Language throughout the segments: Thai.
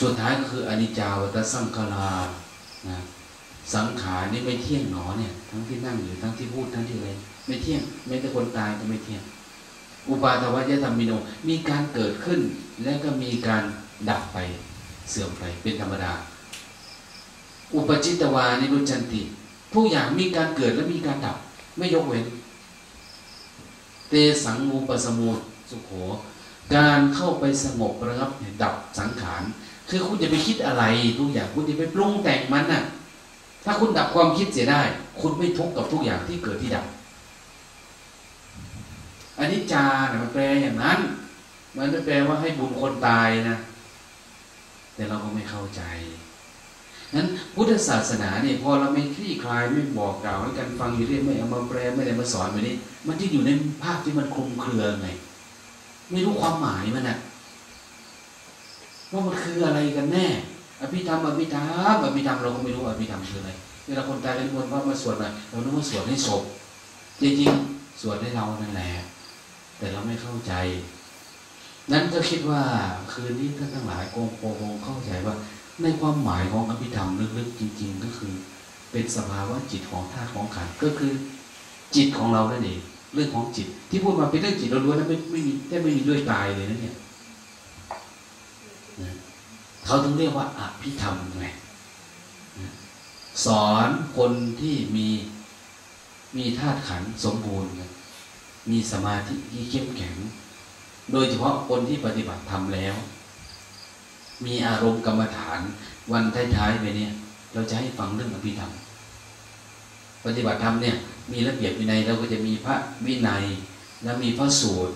สุดท้ายก็คืออนิจจาวัตสังขลานะสังขารนี่ไม่เที่ยงหนอเนี่ยทั้งที่นั่งอยู่ทั้งที่พูดทั้งที่อะไรไม่เที่ยงแม้แต่คนตายก็ไม่เที่ยง อุปาทวัจธรรมิโนมีการเกิดขึ้น และก็มีการดับไปเสื่อมไปเป็นธรรมดา อุปจิตวานิรุจันติทุกอย่างมีการเกิดและมีการดับ ไม่ยกเว้น เตสังมูปสมุสุโข การเข้าไปสงบระงับดับสังขาร คือคุณจะไปคิดอะไรทุกอย่างคุณจะไปปรุงแต่งมันน่ะ ถ้าคุณดับความคิดเสียได้ คุณไม่ทุกข์กับทุกอย่างที่เกิดที่ดับอันนี้จาเนี่ยมันแปลอย่างนั้น มันไม่แปลว่าให้บุญคนตายนะ แต่เราก็ไม่เข้าใจนั้นพุทธศาสนาเนี่ยพอเราไม่คลี่คลายไม่บอกกล่าวให้กันฟังอยู่เรื่อยไม่เอามาแปลไม่ได้มาสอนแบบนี้ มันจะอยู่ในภาพที่มันคลุมเครือไง ไม่รู้ความหมายมันนะ ว่ามันคืออะไรกันแน่ อภิธรรมอภิธรรมอภิธรรมเราก็ไม่รู้อภิธรรมคืออะไรเวลาคนตายเป็นคนว่ามาสวดอะไรเราต้องมาสวดให้ศพจริงๆสวดให้เรานั่นแหละแต่เราไม่เข้าใจ นั้นก็คิดว่าคืนนี้ท่านทั้งหลายคงคงเข้าใจว่า ในความหมายของอภิธรรมลึกๆจริง ๆ ก็คือ เป็นสภาวะจิตของธาตุของขันก็คือจิตของเรานั่นเองเรื่องของจิต ที่พูดมาเป็นเรื่องจิตล้วนๆนะไม่ไม่มีแค่ไม่มีด้วยกายเลยนะเนี่ย เขาถึงเรียกว่าอภิธรรมไงสอนคนที่มีมีธาตุขันธ์สมบูรณ์มีสมาธิที่เข้มแข็ง โดยเฉพาะคนที่ปฏิบัติธรรมแล้ว มีอารมณ์กรรมฐานวันท้ายๆไปเนี่ย เราจะให้ฟังเรื่องอภิธรรม ปฏิบัติธรรมเนี่ย มีระเบียบวินัยเราก็จะมีพระวินัย แล้วมีพระสูตร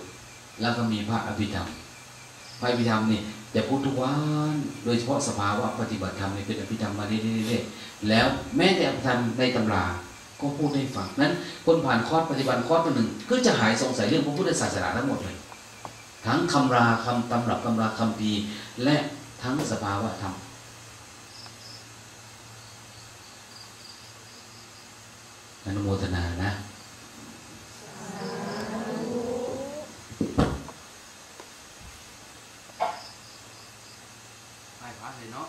แล้วก็มีพระอภิธรรม พระอภิธรรมนี่จะพูดทุกวันโดยเฉพาะสภาวะปฏิบัติธรรมนี่เป็นอภิธรรมมาเรื่อยๆแล้วแม้แต่อภิธรรมในตำราก็พูดให้ฟังนั้นคนผ่านคอร์สปฏิบัติคอร์สตัวหนึ่งก็จะหายสงสัยเรื่องพระพุทธศาสนาทั้งหมดเลยทั้งคำราคำตำรับตำราคำพีและทั้งสภาวะธรรมอนุโมทนานะ tài khoản thì nó